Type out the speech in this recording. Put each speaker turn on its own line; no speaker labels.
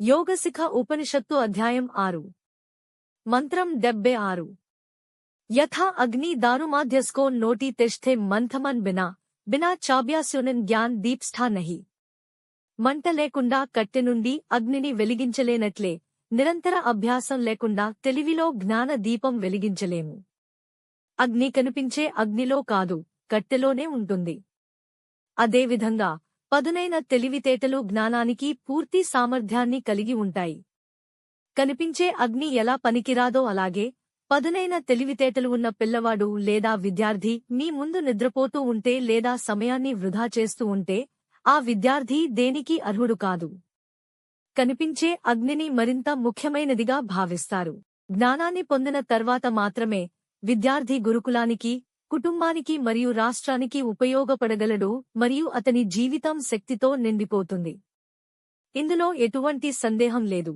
యోగశిఖ ఉపనిషత్తు అధ్యాయం ఆరు. మంత్రం డెబ్బే ఆరు. యథా అగ్ని దారుమాధ్యస్కో నోటి తెష్ఠే మంథమన్ బినా బినా చాబ్యాస్యునన్ జ్ఞాన్ దీప్స్థా నహి. మంట లేకుండా కట్టె నుండి అగ్నిని వెలిగించలేనట్లే నిరంతర అభ్యాసం లేకుండా తెలివిలో జ్ఞాన దీపం వెలిగించలేము. అగ్ని కనిపించే అగ్నిలో కాదు కట్టెలోనే ఉంటుంది. అదేవిధంగా పదునైన తెలివితేటలు జ్ఞానానికి పూర్తి సామర్థ్యాన్ని కలిగి ఉంటాయి. కనిపించే అగ్ని ఎలా పనికిరాదో అలాగే పదునైన తెలివితేటలు ఉన్న పిల్లవాడు లేదా విద్యార్థి మీ ముందు నిద్రపోతూ ఉంటే లేదా సమయాన్ని వృధా చేస్తూ ఉంటే ఆ విద్యార్థి దేనికి అర్హుడు కాదు. కనిపించే అగ్నిని మరింత ముఖ్యమైనదిగా భావిస్తారు. జ్ఞానాన్ని పొందిన తర్వాత మాత్రమే విద్యార్థి గురుకులానికి కుటుంబానికి మరియు రాష్ట్రానికి ఉపయోగపడగలడు మరియు అతని జీవితం శక్తితో నిండిపోతుంది. ఇందులో ఎటువంటి సందేహం లేదు.